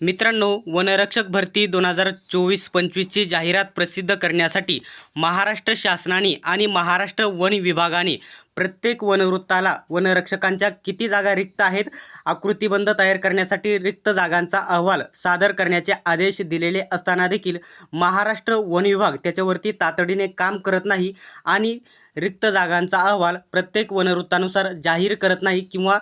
मित्रांनो वनरक्षक भरती दोन हजार चोवीस पंचवीसची जाहिरात प्रसिद्ध करण्यासाठी महाराष्ट्र शासनाने आणि महाराष्ट्र वन विभागाने प्रत्येक वनवृत्ताला वनरक्षकांच्या किती जागा रिक्त आहेत आकृतीबंध तयार करण्यासाठी रिक्त जागांचा अहवाल सादर करण्याचे आदेश दिलेले असताना देखील महाराष्ट्र वन विभाग त्याच्यावरती तातडीने काम करत नाही आणि रिक्त जागांचा अहवाल प्रत्येक वनवृत्तानुसार जाहीर करत नाही किंवा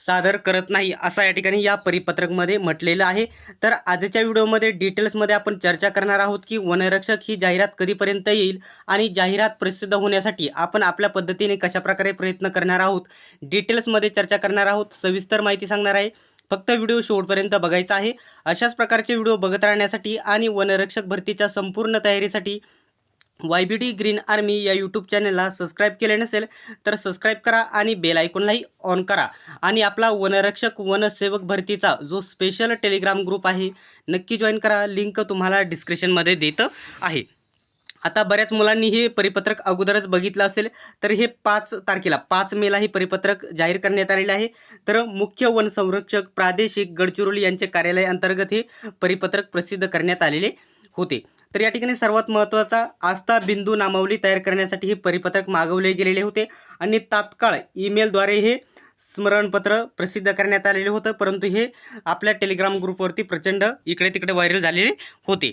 सादर करत नाही असा या ठिकाणी या परिपत्रकमध्ये म्हटलेलं आहे. तर आजच्या व्हिडिओमध्ये डिटेल्समध्ये आपण चर्चा करणार आहोत की वनरक्षक ही जाहिरात कधीपर्यंत येईल आणि जाहिरात प्रसिद्ध होण्यासाठी आपण आपल्या पद्धतीने कशाप्रकारे प्रयत्न करणार आहोत. डिटेल्समध्ये चर्चा करणार आहोत सविस्तर माहिती सांगणार आहे. फक्त व्हिडिओ शेवटपर्यंत बघायचा आहे. अशाच प्रकारचे व्हिडिओ बघत राहण्यासाठी आणि वनरक्षक भरतीच्या संपूर्ण तयारीसाठी Y B D green army या यूट्यूब चॅनलला सबस्क्राईब केले नसेल तर सबस्क्राईब करा आणि बेल आयकॉनलाही ऑन करा. आणि आपला वनरक्षक वनसेवक भरतीचा जो स्पेशल टेलिग्राम ग्रुप आहे नक्की जॉईन करा. लिंक तुम्हाला डिस्क्रिप्शनमध्ये देतं आहे. आता बऱ्याच मुलांनी हे परिपत्रक अगोदरच बघितलं असेल तर हे पाच तारखेला पाच मेला हे परिपत्रक जाहीर करण्यात आलेले आहे. तर मुख्य वनसंरक्षक प्रादेशिक गडचिरोली यांचे कार्यालय अंतर्गत हे परिपत्रक प्रसिद्ध करण्यात आलेले होते. तर या ठिकाणी सर्वात महत्त्वाचा आस्था बिंदू नामावली तयार करण्यासाठी हे परिपत्रक मागवले गेलेले होते. आणि तात्काळ ईमेलद्वारे हे स्मरणपत्र प्रसिद्ध करण्यात आलेले होतं. परंतु हे आपल्या टेलिग्राम ग्रुपवरती प्रचंड इकडे तिकडे व्हायरल झालेले होते.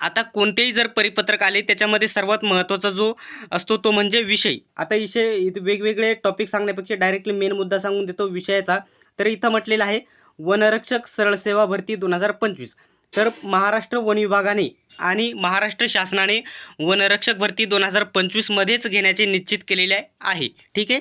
आता कोणतेही जर परिपत्रक आले त्याच्यामध्ये सर्वात महत्त्वाचा जो असतो तो म्हणजे विषय. आता विषय वेगवेगळे टॉपिक सांगण्यापेक्षा डायरेक्टली मेन मुद्दा सांगून देतो विषयाचा. तर इथं म्हटलेलं आहे वनरक्षक सरळ सेवा भरती दोन हजार पंचवीस. तर महाराष्ट्र वन विभागाने आणि महाराष्ट्र शासनाने वनरक्षक भरती दोन हजार पंचवीसमध्येच घेण्याचे निश्चित केलेले आहे. ठीक आहे?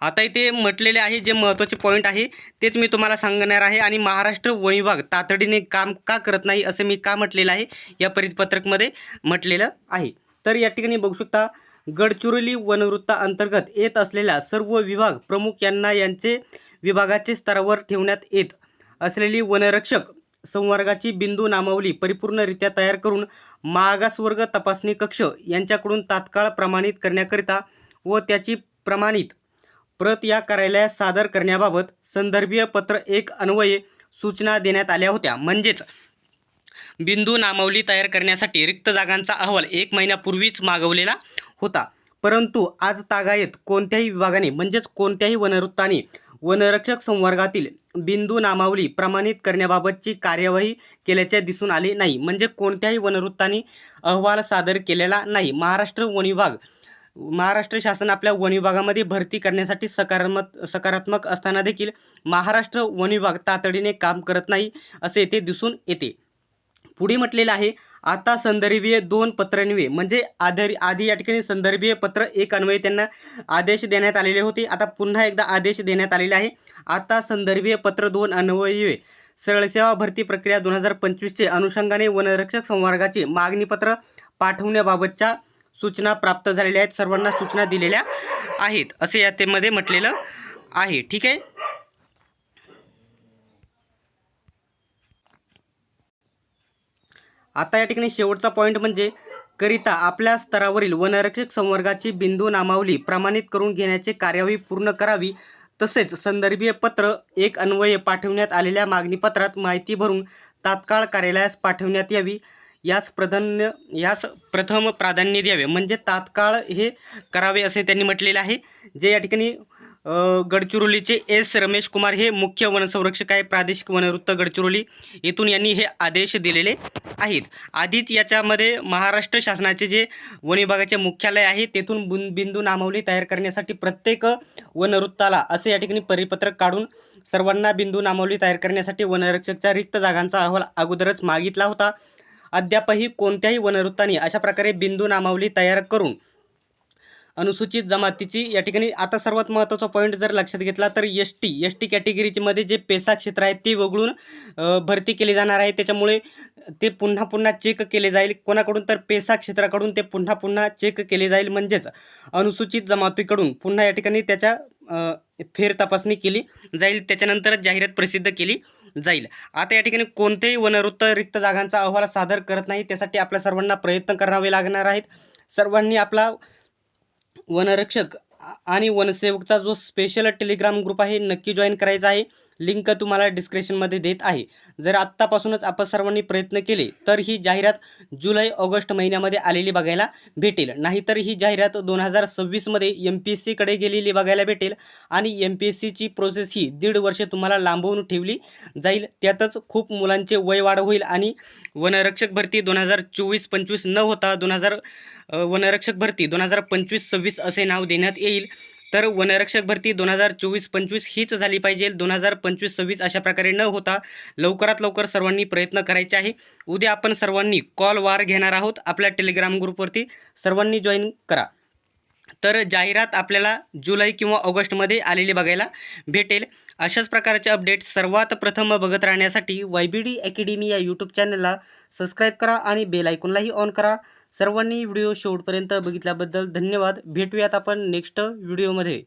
आता इथे म्हटलेले आहे जे महत्त्वाचे पॉईंट आहे तेच मी तुम्हाला सांगणार आहे. आणि महाराष्ट्र वन विभाग तातडीने काम का करत नाही असं मी का म्हटलेलं आहे या परिपत्रकमध्ये म्हटलेलं आहे. तर या ठिकाणी बघू शकता गडचिरोली वनवृत्ता अंतर्गत येत असलेल्या सर्व विभाग प्रमुख यांना यांचे विभागाचे स्तरावर ठेवण्यात येत असलेली वनरक्षक संवर्गाची बिंदू नामावली परिपूर्णरित्या तयार करून मागासवर्ग तपासणी कक्ष यांच्याकडून तात्काळ प्रमाणित करण्याकरिता व त्याची प्रमाणित प्रत या कार्यालयात सादर करण्याबाबत संदर्भीय पत्र एक अन्वये सूचना देण्यात आल्या होत्या. म्हणजेच बिंदू नामावली तयार करण्यासाठी रिक्त जागांचा अहवाल एक महिन्यापूर्वीच मागवलेला होता. परंतु आज तागायत कोणत्याही विभागाने म्हणजेच कोणत्याही वनवृत्ताने वनरक्षक संवर्गातील बिंदू नामावली प्रमाणित करण्याबाबतची कार्यवाही केल्याचे दिसून आले नाही. म्हणजे कोणत्याही वनवृत्ताने अहवाल सादर केलेला नाही. महाराष्ट्र वन विभाग महाराष्ट्र शासन आपल्या वन विभागामध्ये भरती करण्यासाठी सकारात्मक सकारात्मक असताना देखील महाराष्ट्र वन विभाग तातडीने काम करत नाही असे येथे दिसून येते. पुढे म्हटलेलं आहे आता संदर्भीय दोन पत्रान्वये म्हणजे आधारी आधी या ठिकाणी संदर्भीय पत्र एक अन्वये त्यांना आदेश देण्यात आलेले होते. आता पुन्हा एकदा आदेश देण्यात आलेले आहे. आता संदर्भीय पत्र दोन अन्वये सरळसेवा भरती प्रक्रिया दोन हजार पंचवीसचे अनुषंगाने वनरक्षक संवर्गाचे मागणीपत्र पाठवण्याबाबतच्या सूचना प्राप्त झालेल्या आहेत. सर्वांना सूचना दिलेल्या आहेत. असे या म्हटलेलं आहे. ठीक आहे? आता या ठिकाणी शेवटचा पॉईंट म्हणजे करिता आपल्या स्तरावरील वनरक्षक संवर्गाची बिंदू नामावली प्रमाणित करून घेण्याची कार्यवाही पूर्ण करावी तसेच संदर्भीय पत्र एक अन्वये पाठवण्यात आलेल्या मागणीपत्रात माहिती भरून तात्काळ कार्यालयास पाठवण्यात यावी. यास प्राधान्य यास प्रथम प्राधान्य द्यावे. म्हणजे तात्काळ हे करावे असे त्यांनी म्हटलेले आहे. जे या ठिकाणी गडचिरोलीचे एस रमेश कुमार हे मुख्य वनसंरक्षक आहे प्रादेशिक वनवृत्त गडचिरोली. येथून यांनी हे आदेश दिलेले आहेत. आधीच याच्यामध्ये महाराष्ट्र शासनाचे जे वन विभागाचे मुख्यालय आहे तेथून बुन बिंदू नामावली तयार करण्यासाठी प्रत्येक वनवृत्ताला असे या ठिकाणी परिपत्रक काढून सर्वांना बिंदू नामावली तयार करण्यासाठी वनरक्षकच्या रिक्त जागांचा अहवाल अगोदरच मागितला होता. अद्यापही कोणत्याही वनवृत्ताने अशा प्रकारे बिंदू नामावली तयार करून अनुसूचित जमातीची या ठिकाणी आता सर्वात महत्त्वाचा पॉईंट जर लक्षात घेतला तर एस टी एस टी कॅटेगरीमध्ये जे पेसा क्षेत्र आहेत ते वगळून भरती केली जाणार आहे. त्याच्यामुळे ते पुन्हा पुन्हा चेक केले जाईल. कोणाकडून तर पेसा क्षेत्राकडून ते पुन्हा पुन्हा चेक केले जाईल. म्हणजेच अनुसूचित जमातीकडून पुन्हा या ठिकाणी त्याच्या फेर तपासणी केली जाईल. त्याच्यानंतरच जाहिरात प्रसिद्ध केली जाईल. आता या ठिकाणी कोणतेही वनवृत्त रिक्त जागांचा अहवाल सादर करत नाही. त्यासाठी आपल्या सर्वांना प्रयत्न करावे लागणार आहेत. सर्वांनी आपला वनरक्षक आणि वनसेवकचा जो स्पेशल टेलिग्राम ग्रुप आहे नक्की जॉईन करायचा आहे. लिंक तुम्हाला डिस्क्रिप्शनमध्ये देत आहे. जर आत्तापासूनच आपण सर्वांनी प्रयत्न केले तर ही जाहिरात जुलै ऑगस्ट महिन्यामध्ये आलेली बघायला भेटेल. नाहीतर ही जाहिरात दोन हजार सव्वीसमध्ये एम पी एस सीकडे गेलेली बघायला भेटेल आणि एम पी एस सीची प्रोसेस ही दीड वर्ष तुम्हाला लांबवून ठेवली जाईल. त्यातच खूप मुलांचे वय वाढ होईल आणि वनरक्षक भरती दोन हजार चोवीस पंचवीस न होता दोन हजार वनरक्षक भरती दोन हजार पंचवीस सव्वीस असे नाव देण्यात येईल. तर वनरक्षक भरती दोन हजार चोवीस पंचवीस हीच झाली पाहिजे. दोन हजार पंचवीस सव्वीस अशा प्रकारे न होता लवकरात लवकर सर्वांनी प्रयत्न करायचे आहे. उद्या आपण सर्वांनी कॉल वार घेणार आहोत. आपल्या टेलिग्राम ग्रुपवरती सर्वांनी जॉईन करा. तर जाहिरात आपल्याला जुलै किंवा ऑगस्टमध्ये आलेली बघायला भेटेल. अशाच प्रकारचे अपडेट सर्वात प्रथम बघत राहण्यासाठी वाय बी डी अकॅडमी या यूट्यूब चॅनलला सबस्क्राईब करा आणि बेल आयकॉनलाही ऑन करा. सर्वांनी व्हिडिओ शेवटपर्यंत बघितल्याबद्दल धन्यवाद. भेटूयात आपण नेक्स्ट व्हिडिओमध्ये